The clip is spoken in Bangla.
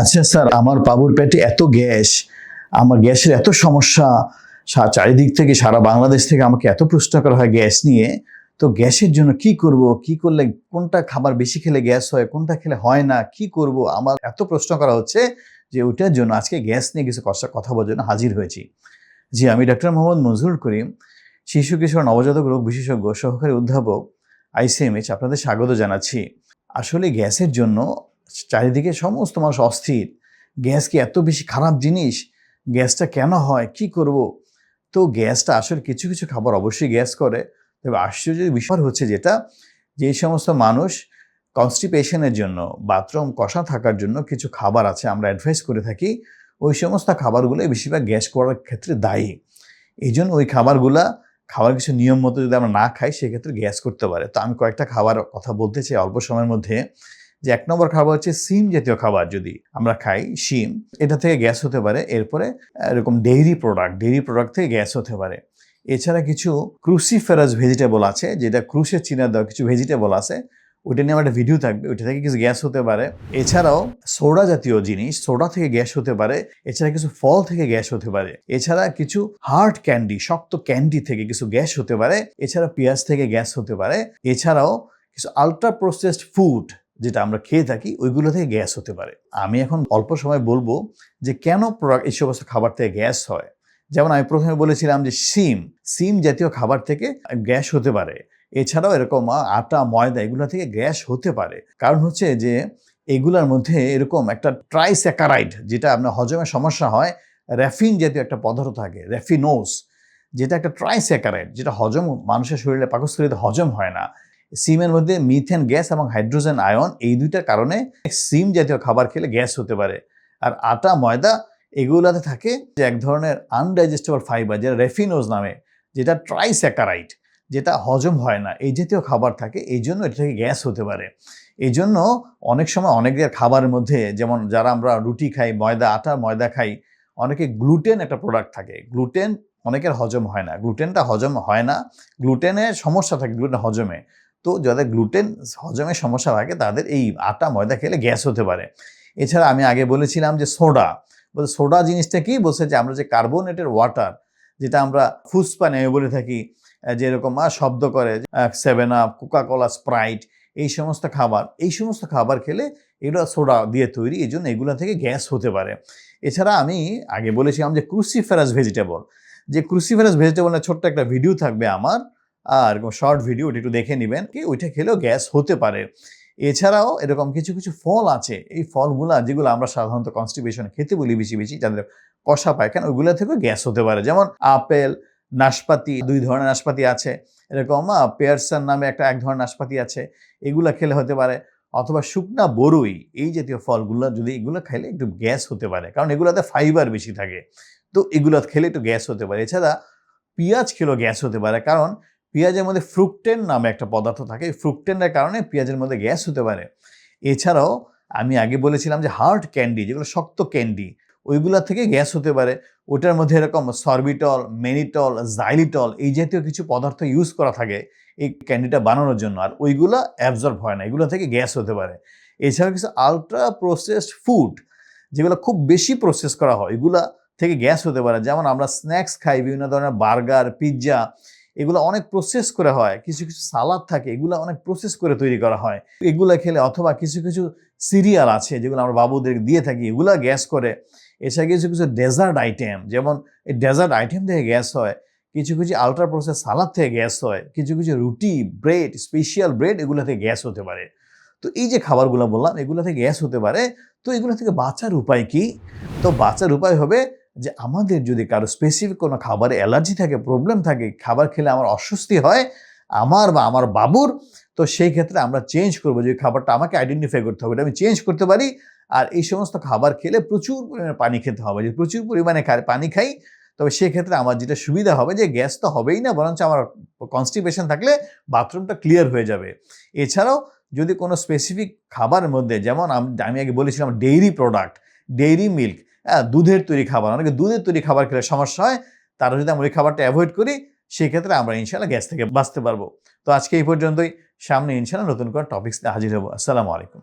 আচ্ছা স্যার, আমার বাবুর পেটে এত গ্যাস, আমার গ্যাসের এত সমস্যা চারিদিক থেকে, সারা বাংলাদেশ থেকে আমাকে এত প্রশ্ন করা হয় গ্যাস নিয়ে, তো গ্যাসের জন্য কি করব, কি করলে, কোনটা খাবার বেশি খেলে গ্যাস হয়, কোনটা খেলে হয় না, কি করব? আমার এত প্রশ্ন করা হচ্ছে যে ওইটার জন্য আজকে গ্যাস নিয়ে কিছু কথা বলার জন্য হাজির হয়েছি। জি, আমি ডক্টর মোহাম্মদ মনজুর করিম, শিশু কিশোর নবজাতক রোগ বিশেষজ্ঞ, সহকারী অধ্যাপক, আইসিএমএইচ, আপনাদের স্বাগত জানাচ্ছি। আসলে গ্যাসের জন্য চারিদিকে সমস্ত মানুষ অস্থির। গ্যাস কি এত বেশি খারাপ জিনিস? গ্যাসটা কেন হয়? কি করব? তো গ্যাসটা আসলে কিছু কিছু খাবার অবশ্যই গ্যাস করে। তবে আশ্চর্যের বিষয় হচ্ছে যেটা, যে সমস্ত মানুষ কনস্টিপেশনের জন্য বাথরুম কষা থাকার জন্য কিছু খাবার আছে, আমরা অ্যাডভাইস করে থাকি, ওই সমস্ত খাবারগুলো বেশিরভাগ গ্যাস করার ক্ষেত্রে দায়ী। এই জন্য ওই খাবারগুলা খাবার কিছু নিয়ম মতো যদি আমরা না খাই, সেক্ষেত্রে গ্যাস করতে পারে। তো আমি কয়েকটা খাবার কথা বলতে চাই অল্প সময়ের মধ্যে। যে এক নম্বর খাবার হচ্ছে সিম জাতীয় খাবার যদি আমরা খাই, শিম, এটা থেকে গ্যাস হতে পারে। এরপরে এরকম ডেইরি প্রোডাক্ট ডেইরি প্রোডাক্ট থেকে গ্যাস হতে পারে। এছাড়া কিছু ক্রুসিফেরাস ভেজিটেবল আছে, যেটা ক্রুশের চিনা দেওয়া কিছু ভেজিটেবল আছে, ওইটা নিয়ে আমার একটা ভিডিও থাকবে, ওইটা থেকে কিছু গ্যাস হতে পারে। এছাড়াও সোডা জাতীয় জিনিস সোডা থেকে গ্যাস হতে পারে, এছাড়া কিছু ফল থেকে গ্যাস হতে পারে। এছাড়া কিছু হার্ড ক্যান্ডি শক্ত ক্যান্ডি থেকে কিছু গ্যাস হতে পারে, এছাড়া পেঁয়াজ থেকে গ্যাস হতে পারে। এছাড়াও কিছু আলট্রা প্রসেসড ফুড যেটা আমরা খেয়ে থাকি, ওইগুলো থেকে গ্যাস হতে পারে। আমি এখন অল্প সময় বলব যে কেন এই সমস্ত খাবার থেকে গ্যাস হয়? যেমন আমি প্রথমে বলেছিলাম যে সিম সিম জাতীয় খাবার থেকে গ্যাস হতে পারে। এছাড়াও এরকম আটা, ময়দা, এগুলো থেকে গ্যাস হতে পারে। কারণ হচ্ছে যে এগুলোর মধ্যে এরকম একটা ট্রাইস্যাকারাইড যেটা আপনার হজমের সমস্যা হয়, র্যাফিন জাতীয় একটা পদার্থ থাকে র্যাফিনোস যেটা একটা ট্রাইস্যাকারাইড যেটা হজম মানুষের শরীরে পাকস্থলীতে হজম হয় না। সিমের মধ্যে মিথেন গ্যাস এবং হাইড্রোজেন আয়ন, এই দুইটার কারণে সিম জাতীয় খাবার খেলে গ্যাস হতে পারে। আর আটা, ময়দা এগুলোতে থাকে যে এক ধরনের আনডাইজেস্টেবল ফাইবার যেটা রেফিনোজ নামে, যেটা ট্রাইস্যাকারাইড যেটা হজম হয় না। এই জাতীয় খাবার থাকে, এই জন্য এটা থেকে গ্যাস হতে পারে। এই জন্য অনেক সময় অনেকের খাবারের মধ্যে, যেমন যারা আমরা রুটি খাই, ময়দা, আটা, ময়দা খাই, অনেকে গ্লুটেন একটা প্রোডাক্ট থাকে। গ্লুটেন অনেকের হজম হয় না। গ্লুটেনটা হজম হয় না। গ্লুটেনের সমস্যা থাকে গ্লুটেন হজমে। তো যাদের গ্লুটেন হজমের সমস্যা থাকে, তাদের এই আটা ময়দা খেলে গ্যাস হতে পারে। এছাড়া আমি আগে বলেছিলাম যে সোডা বলতে সোডা জিনিসটা কি? বলছে যে আমরা যে কার্বোনেটেড ওয়াটার যেটা আমরা ফুসপা নেমে বলে থাকি যেরকম শব্দ করে সেভেন আপ কোকাকোলা স্প্রাইট এই সমস্ত খাবার, এই সমস্ত খাবার খেলে এগুলো সোডা দিয়ে তৈরি, এই জন্য এগুলো থেকে গ্যাস হতে পারে। এছাড়া আমি আগে বলেছিলাম যে ক্রুসিফেরাস ভেজিটেবল যে ক্রুসিফেরাস ভেজিটেবলের ছোট্ট একটা ভিডিও থাকবে আমার আর শর্ট ভিডিও ওটা একটু দেখে নেবেন। কি, ওইটা খেলেও গ্যাস হতে পারে। এছাড়াও এরকম কিছু কিছু ফল আছে। এই ফলগুলা যেগুলো আমরা সাধারণত কনস্টিপেশন খেতে বলি বেশি বেশি, যাদের কষা পায়খানা ওইগুলো থেকেও গ্যাস হতে পারে। যেমন আপেল, নাশপাতি, দুই ধরনের নাশপাতি আছে। এরকম পেয়ারসান নামে একটা এক ধরনের নাশপাতি আছে। এগুলা খেলে হতে পারে। অথবা শুকনা বরুই, এই জাতীয় ফলগুলো যদি এগুলো খেলে একটু গ্যাস হতে পারে। কারণ এগুলোতে ফাইবার বেশি থাকে। তো এগুলো খেলে একটু গ্যাস হতে পারে। এছাড়া পেঁয়াজ খেলেও গ্যাস হতে পারে। কারণ পেঁয়াজের মধ্যে ফ্রুকটেন নামে একটা পদার্থ থাকে। ফ্রুকটেনের কারণে পেঁয়াজের মধ্যে গ্যাস হতে পারে। এছাড়াও আমি আগে বলেছিলাম যে হার্ড ক্যান্ডি যেগুলো শক্ত ক্যান্ডি ওইগুলা থেকে গ্যাস হতে পারে। ওটার মধ্যে এরকম সরবিটল মেনিটল জাইলিটল এই জাতীয় কিছু পদার্থ ইউজ করা থাকে এই ক্যান্ডিটা বানানোর জন্য। আর ওইগুলো অ্যাবজর্ব হয় না, এগুলো থেকে গ্যাস হতে পারে। এছাড়াও কিছু আলট্রা প্রসেসড ফুড যেগুলো খুব বেশি প্রসেস করা হয় এগুলা থেকে গ্যাস হতে পারে। যেমন আমরা স্ন্যাক্স খাই, বিভিন্ন ধরনের বার্গার পিৎজা এগুলো অনেক প্রসেস করে হয়। কিছু কিছু সালাদ থাকে, এগুলো অনেক প্রসেস করে তৈরি করা হয়। এগুলো খেলে অথবা কিছু কিছু সিরিয়াল আছে, যেগুলো আমরা বাবুদের দিয়ে থাকি, এগুলো গ্যাস করে। এছাড়া কিছু কিছু ডেজার্ট আইটেম যেমন এই ডেজার্ট আইটেম থেকে গ্যাস হয়, কিছু কিছু আলট্রা প্রসেস সালাদ থেকে গ্যাস হয়, কিছু কিছু রুটি ব্রেড স্পেশিয়াল ব্রেড এগুলো থেকে গ্যাস হতে পারে। তো এই যে খাবারগুলো বললাম, এগুলো থেকে গ্যাস হতে পারে। তো এগুলো থেকে বাঁচার উপায় কি? তো বাঁচার উপায় হবে যে আমাদের যদি কারও স্পেসিফিক কোনো খাবারে অ্যালার্জি থাকে প্রবলেম থাকে, খাবার খেলে আমার অস্বস্তি হয়, আমার বা আমার বাবুর, তো সেই ক্ষেত্রে আমরা চেঞ্জ করব যে খাবারটা আমাকে আইডেন্টিফাই করতে হবে। আমি চেঞ্জ করতে পারি আর এই সমস্ত খাবার খেলে প্রচুর পরিমাণে পানি খেতে হবে। যদি প্রচুর পরিমাণে পানি খাই, তবে সেক্ষেত্রে আমার যেটা সুবিধা হবে যে গ্যাস তো হবেই না, বরঞ্চ আমার কনস্টিপেশন থাকলে বাথরুমটা ক্লিয়ার হয়ে যাবে। এছাড়াও যদি কোনো স্পেসিফিক খাবারের মধ্যে, যেমন আমি আগে বলেছিলাম ডেইরি প্রোডাক্ট ডেইরি মিল্ক হ্যাঁ দুধের তৈরি খাবার। অনেকে দুধের তৈরি খাবার খেলে সমস্যা হয়, তারা যদি আমরা ওই খাবারটা অ্যাভয়েড করি, সেক্ষেত্রে আমরা ইনশাল্লাহ গ্যাস থেকে বাঁচতে পারব। তো আজকে এই পর্যন্তই। সামনে ইনশাল্লাহ নতুন করে টপিক্স হাজির হব। আসসালামু আলাইকুম।